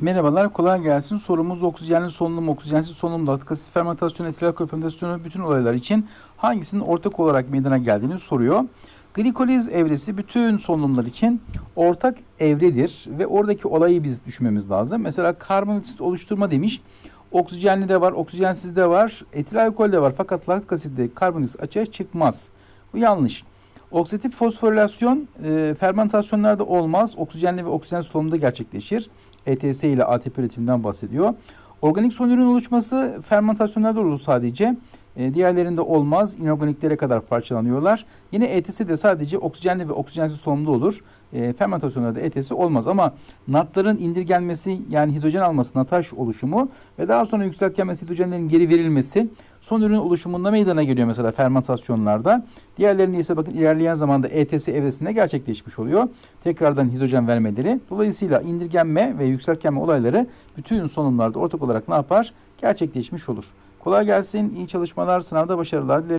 Merhabalar, kolay gelsin. Sorumuz oksijenli solunum, oksijensiz solunum, laktik asit fermentasyonu, etil fermentasyonu bütün olaylar için hangisinin ortak olarak meydana geldiğini soruyor. Glikoliz evresi bütün solunumlar için ortak evredir ve oradaki olayı biz düşünmemiz lazım. Mesela karbondioksit oluşturma demiş. Oksijenli de var, oksijensiz de var, etil alkol de var fakat laktik asitte karbondioksit açığa çıkmaz. Bu yanlış. Oksidatif fosforilasyon e, fermentasyonlarda olmaz. Oksijenli ve oksijen solunumda gerçekleşir. ETS ile ATP üretiminden bahsediyor. Organik solünürün oluşması fermentasyonlarda olur sadece. E, diğerlerinde olmaz. İnorganiklere kadar parçalanıyorlar. Yine ETS de sadece oksijenli ve oksijensiz solunumda olur. E, fermentasyonlarda ETS olmaz ama natların indirgenmesi yani hidrojen alması, nataş oluşumu ve daha sonra yükseltgenmesi, hidrojenlerin geri verilmesi son ürün oluşumunda meydana geliyor mesela fermentasyonlarda. Diğerlerinde ise bakın ilerleyen zamanda ETS evresinde gerçekleşmiş oluyor. Tekrardan hidrojen vermeleri. Dolayısıyla indirgenme ve yükseltgenme olayları bütün solunumlarda ortak olarak ne yapar? Gerçekleşmiş olur. Kolay gelsin, iyi çalışmalar, sınavda başarılar dilerim.